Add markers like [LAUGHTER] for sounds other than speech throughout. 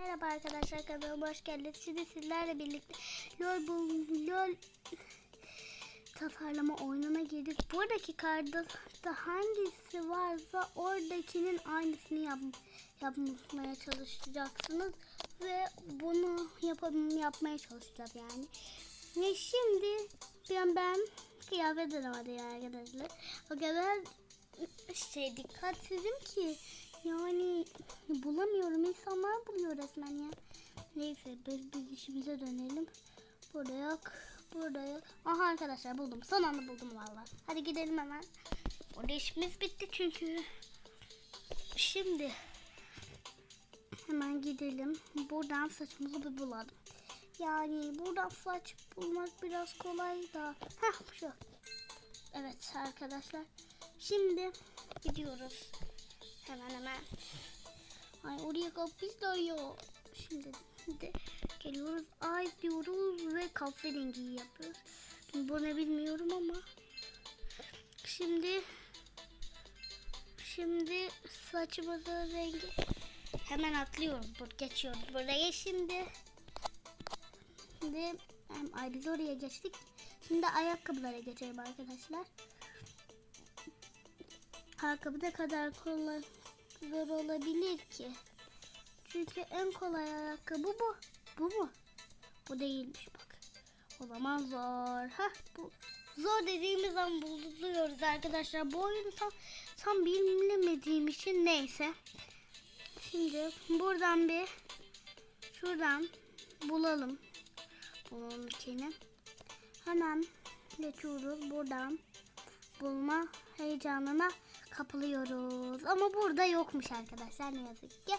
Merhaba arkadaşlar kanalıma hoş geldiniz. Şimdi sizlerle birlikte LOL, bu, LOL tasarlama oyununa girdik. Buradaki karda da hangisi varsa oradakinin aynısını yap, yapmaya çalışacaksınız. Ve bunu yapalım, yapmaya çalışacağız yani. Ve şimdi ben, ben kıyafet aramadım yani arkadaşlar. O kadar şey dikkatsizim ki yani bulamıyorum insanlar buluyor resmen ya. Neyse biz, biz işimize dönelim. Burada yok. Burada yok. Aha arkadaşlar buldum. Son anda buldum valla. Hadi gidelim hemen. Orada işimiz bitti çünkü. Şimdi hemen gidelim. Buradan saçımızı bir bulalım. Yani buradan saç bulmak biraz kolay da. Heh şu. Evet arkadaşlar. Şimdi gidiyoruz. Hemen hemen. Ay oraya kapışlar ya. Şimdi de geliyoruz. Ay diyoruz ve kahverengi yapıyoruz. Bu ne bilmiyorum ama. Şimdi şimdi saçımızın rengi hemen atlıyoruz. Bur geçiyoruz buraya şimdi. Şimdi ay biz oraya geçtik. Şimdi ayakkabılara geçelim arkadaşlar. Ayakkabı ne kadar kolay zor olabilir ki? Çünkü en kolay ayakkabı bu. Bu mu? Bu değilmiş bak. O zaman zor. Ha bu zor dediğimiz an buluyoruz arkadaşlar. Bu oyunu tam tam bilemediğim için neyse. Şimdi buradan bir şuradan bulalım. Bulalım içini. Hemen geçiyoruz buradan bulma heyecanına kapılıyoruz. Ama burada yokmuş arkadaşlar ne yazık ki.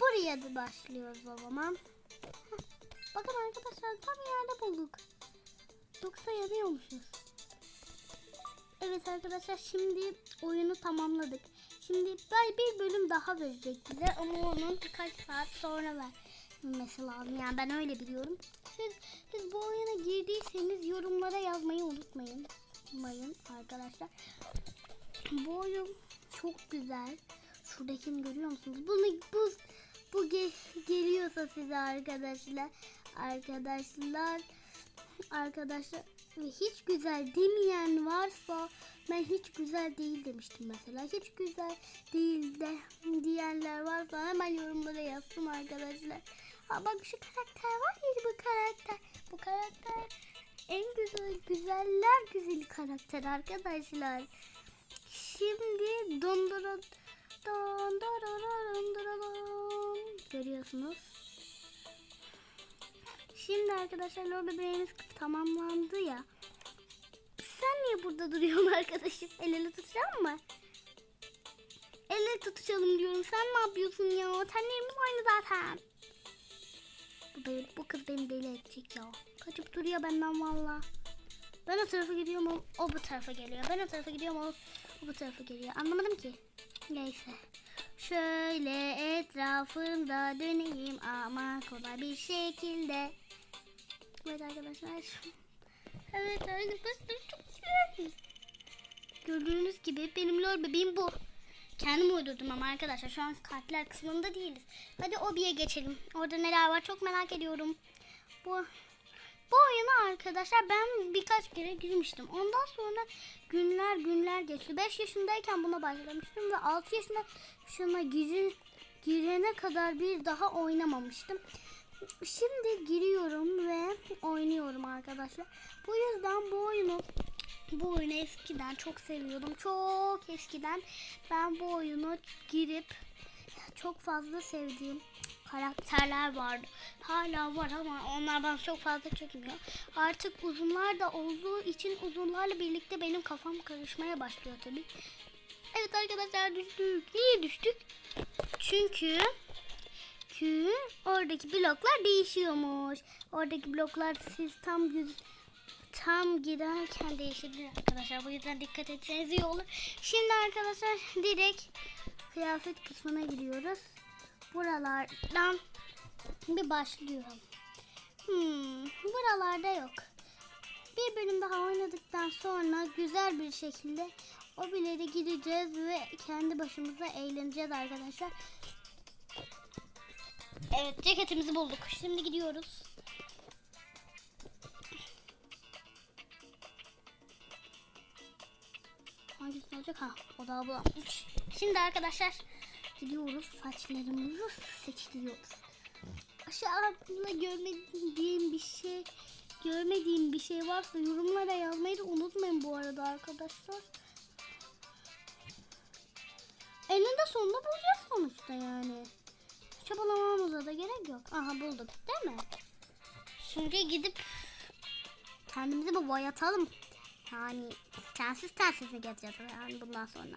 Buraya da başlıyoruz o zaman. Bakın arkadaşlar tam yerde bulduk. Yoksa yanıyormuşuz. Evet arkadaşlar şimdi oyunu tamamladık. Şimdi ben bir bölüm daha verecek bize ama onun birkaç saat sonra vermesi lazım. Yani ben öyle biliyorum. Siz, siz bu oyuna girdiyseniz yorumlara yazmayı unutmayın. Unutmayın arkadaşlar. Bu oyun çok güzel. Şuradakini görüyor musunuz? Bunu bu bu ge- geliyorsa size arkadaşlar. Arkadaşlar arkadaşlar ve hiç güzel demeyen varsa ben hiç güzel değil demiştim mesela. Hiç güzel değil de diyenler varsa hemen yorumlara yazsın arkadaşlar. Ha bak şu karakter var ya bu karakter. Bu karakter en güzel güzeller güzeli karakter arkadaşlar. Şimdi dondurun dondurun görüyorsunuz. Şimdi arkadaşlar Lord Brain'imiz tamamlandı ya. Sen niye burada duruyorsun arkadaşım? El ele tutacağım mı? El ele tutuşalım diyorum. Sen ne yapıyorsun ya? Tenlerimiz aynı zaten. Bu, bu kız beni deli edecek ya. Kaçıp duruyor benden valla. Ben o tarafa gidiyorum o, o bu tarafa geliyor. Ben o tarafa gidiyorum o, o bu tarafa geliyor. Anlamadım ki. Neyse. Şöyle etrafında döneyim ama kolay bir şekilde. Evet arkadaşlar. Evet arkadaşlar çok güzel. Gördüğünüz gibi benim lol bebeğim bu. Kendim uydurdum ama arkadaşlar şu an kartlar kısmında değiliz. Hadi obiye geçelim. Orada neler var çok merak ediyorum. Bu bu oyuna arkadaşlar ben birkaç kere girmiştim. Ondan sonra günler günler geçti. 5 yaşındayken buna başlamıştım ve 6 yaşında şuna girin, girene kadar bir daha oynamamıştım. Şimdi giriyorum ve oynuyorum arkadaşlar. Bu yüzden bu oyunu bu oyunu eskiden çok seviyordum. Çok eskiden ben bu oyunu girip çok fazla sevdiğim karakterler vardı. Hala var ama onlardan çok fazla çekmiyor. Artık uzunlar da olduğu için uzunlarla birlikte benim kafam karışmaya başlıyor tabii. Evet arkadaşlar düştük. Niye düştük? Çünkü çünkü oradaki bloklar değişiyormuş. Oradaki bloklar siz tam güz tam giderken değişebilir arkadaşlar. Bu yüzden dikkat etseniz iyi olur. Şimdi arkadaşlar direkt kıyafet kısmına giriyoruz. Buralardan bir başlıyorum. Hmm, buralarda yok. Bir bölüm daha oynadıktan sonra güzel bir şekilde o bilere gideceğiz ve kendi başımıza eğleneceğiz arkadaşlar. Evet ceketimizi bulduk. Şimdi gidiyoruz. Hangisi olacak? Ha o da bulanmış. Şimdi arkadaşlar gidiyoruz. Saçlarımızı seçtiriyoruz. Aşağıda görmediğim bir şey görmediğim bir şey varsa yorumlara yazmayı da unutmayın bu arada arkadaşlar. Eninde sonunda bulacağız sonuçta yani. Çabalamamıza da gerek yok. Aha bulduk değil mi? Şimdi gidip kendimizi bir boyatalım. Yani tensiz tensiz mi yani bundan sonra.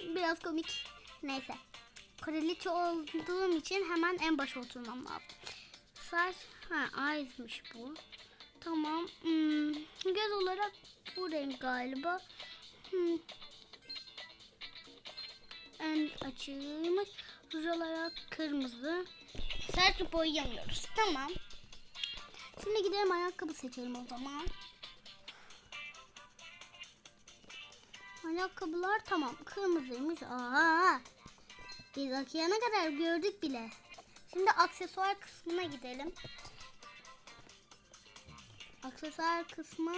[LAUGHS] Biraz komik. Neyse. Kraliçe olduğum için hemen en başa oturmam lazım. Saç, ha eyes'miş bu. Tamam. Hmm, göz olarak bu renk galiba. Hmm. En açığıymış. Ruj olarak kırmızı. Sert boyayamıyoruz. Tamam. Şimdi gidelim ayakkabı seçelim o zaman. Ayakkabılar tamam. Kırmızıymış. Aa, biz okuyana kadar gördük bile. Şimdi aksesuar kısmına gidelim. Aksesuar kısmı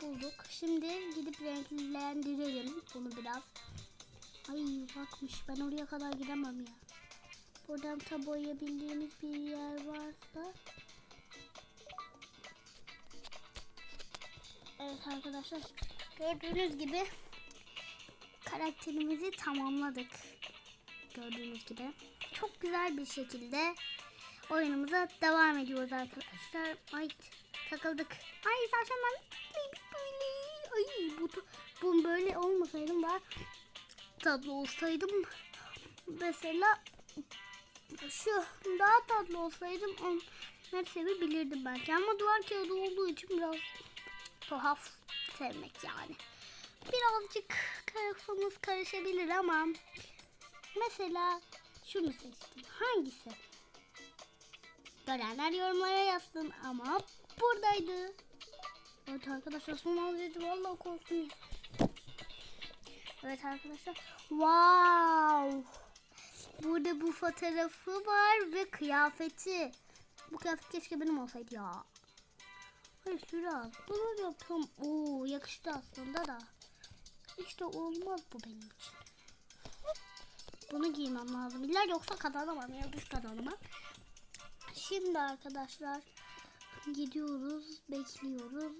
bulduk. Şimdi gidip renklendirelim bunu biraz. Ay bakmış ben oraya kadar gidemem ya. Buradan da boyayabildiğimiz bir yer varsa. Evet arkadaşlar gördüğünüz gibi karakterimizi tamamladık. Gördüğünüz gibi çok güzel bir şekilde oyunumuza devam ediyoruz arkadaşlar. Ay takıldık. Ay saçmalama. Ay bu, bu böyle olmasaydım ben tatlı olsaydım mesela şu daha tatlı olsaydım onları sevebilirdim belki ama duvar kağıdı olduğu için biraz tuhaf sevmek yani. Birazcık kafamız karışabilir ama mesela şunu seçtim. Hangisi? Görenler yorumlara yazsın ama buradaydı. Evet arkadaşlar son alıydı vallahi korktum. Evet arkadaşlar. Wow. Burada bu fotoğrafı var ve kıyafeti. Bu kıyafet keşke benim olsaydı ya. Hayır Süra. Bunu yapıyorum. Oo yakıştı aslında da. İşte olmaz bu benim için. Bunu giymem lazım. İlla yoksa kazanamam. Yıldız kazanamam. Şimdi arkadaşlar gidiyoruz. Bekliyoruz.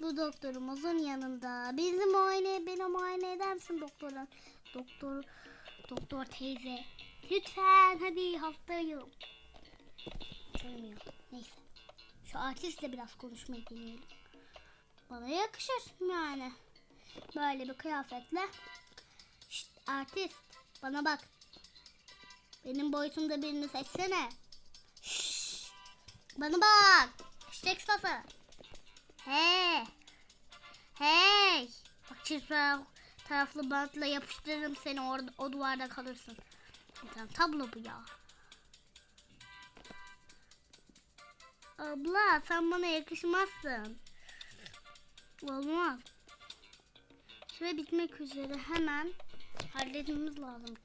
Bu doktorumuzun yanında. Bizi muayene, beni muayene eder misin? Doktor, doktor teyze. Lütfen hadi hastayım. Söylemiyor. Neyse. Şu artistle biraz konuşmayı deneyelim. Bana yakışır yani. Böyle bir kıyafetle. Şşt, artist bana bak. Benim boyutumda birini seçsene. Şşş, bana bak. Eşek sıfası. Hey. Hey. Bak çizme taraflı bantla yapıştırırım seni orada o duvarda kalırsın. Tamam tablo bu ya. Abla sen bana yakışmazsın. Olmaz. Süre bitmek üzere hemen halletmemiz lazım.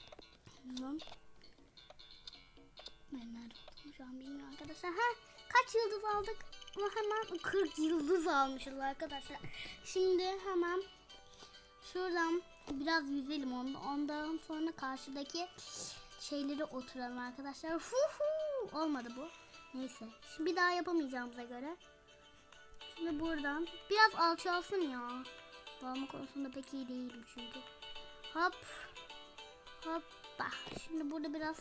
Ben nerede şu an bilmiyorum arkadaşlar. Ha, kaç yıldız aldık? Ama hemen 40 yıldız almışız arkadaşlar. Şimdi hemen şuradan biraz yüzelim onda. Ondan sonra karşıdaki şeyleri oturalım arkadaşlar. Hu hu. Olmadı bu. Neyse. Şimdi bir daha yapamayacağımıza göre. Şimdi buradan biraz alçalsın ya. Bağlama konusunda pek iyi değilim çünkü. Hop. Hoppa. Şimdi burada biraz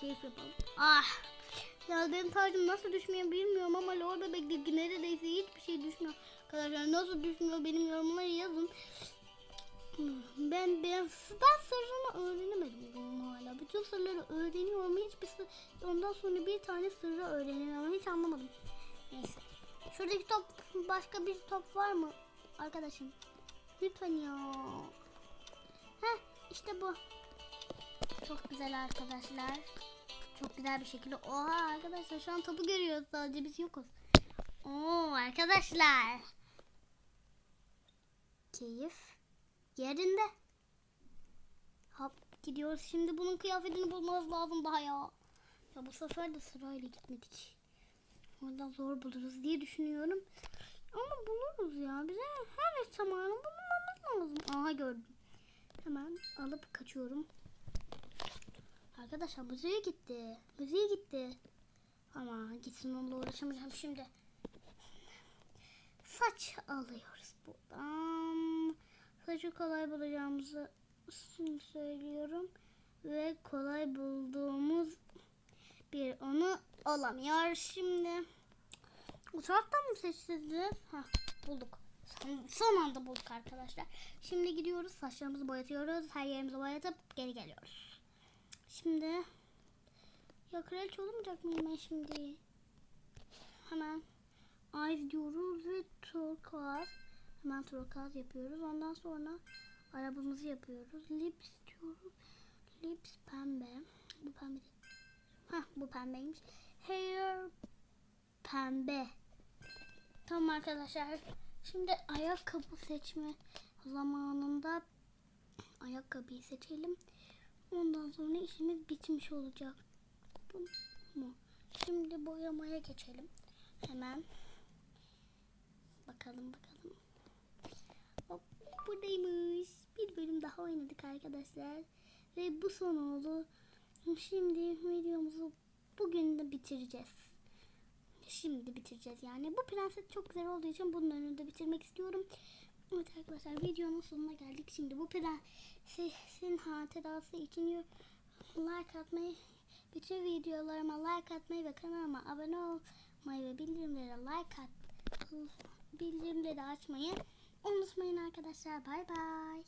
keyif yapalım. Ah. Ya benim tacım nasıl düşmüyor bilmiyorum ama lor bebek neredeyse hiçbir şey düşmüyor. Arkadaşlar nasıl düşmüyor benim yorumlara yazın. Ben ben ben sırrını öğrenemedim hala. Bütün sırları öğreniyorum. Hiçbir sır, ondan sonra bir tane sırrı öğreniyorum. Hiç anlamadım. Neyse. Şuradaki top başka bir top var mı arkadaşım? Lütfen ya. Heh işte bu. Çok güzel arkadaşlar. Çok güzel bir şekilde. Oha arkadaşlar şu an topu görüyoruz sadece biz yokuz. Oo arkadaşlar. Keyif yerinde. Hop gidiyoruz. Şimdi bunun kıyafetini bulmamız lazım daha ya. Ya bu sefer de sırayla gitmedik. Oradan zor buluruz diye düşünüyorum. Ama buluruz ya. Bize her zamanı bulmamız lazım. Aha gördüm. Hemen alıp kaçıyorum. Arkadaşlar müziğe gitti. Müziğe gitti. Ama gitsin onunla uğraşamayacağım şimdi. Saç alıyoruz buradan. Saçı kolay bulacağımızı söylüyorum. Ve kolay bulduğumuz bir onu olamıyor. Şimdi bu taraftan mı seçeceğiz? Ha bulduk. Son, son anda bulduk arkadaşlar. Şimdi gidiyoruz. Saçlarımızı boyatıyoruz. Her yerimizi boyatıp geri geliyoruz. Şimdi ya kraliçe olamayacak mıyım ben şimdi? Hemen eyes diyoruz ve turkuaz. Hemen turkuaz yapıyoruz. Ondan sonra arabamızı yapıyoruz. Lips diyoruz. Lips pembe. Bu pembe değil. Hah bu pembeymiş. Hair pembe. Tamam arkadaşlar. Şimdi ayakkabı seçme zamanında ayakkabıyı seçelim. Ondan sonra işimiz bitmiş olacak. Bu mu? Şimdi boyamaya geçelim. Hemen. Bakalım bakalım. Hop, buradaymış. Bir bölüm daha oynadık arkadaşlar. Ve bu son oldu. Şimdi videomuzu bugün de bitireceğiz. Şimdi bitireceğiz yani. Bu prenses çok güzel olduğu için bunun önünde bitirmek istiyorum. Evet arkadaşlar videonun sonuna geldik. Şimdi bu prensesin hatırası için like atmayı, bütün videolarıma like atmayı ve kanalıma abone olmayı ve bildirimlere like at, bildirimleri açmayı unutmayın arkadaşlar. Bay bay.